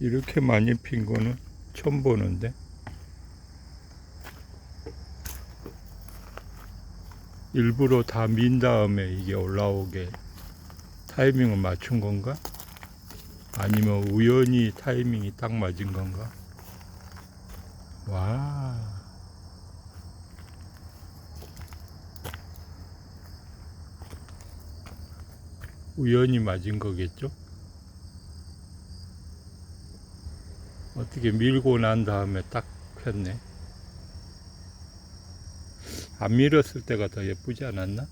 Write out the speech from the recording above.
이렇게 많이 핀 거는 처음 보는데. 일부러 다 민 다음에 이게 올라오게 타이밍을 맞춘 건가? 아니면 우연히 타이밍이 딱 맞은 건가? 와. 우연히 맞은 거겠죠? 어떻게 밀고 난 다음에 딱 폈네. 안 밀었을 때가 더 예쁘지 않았나?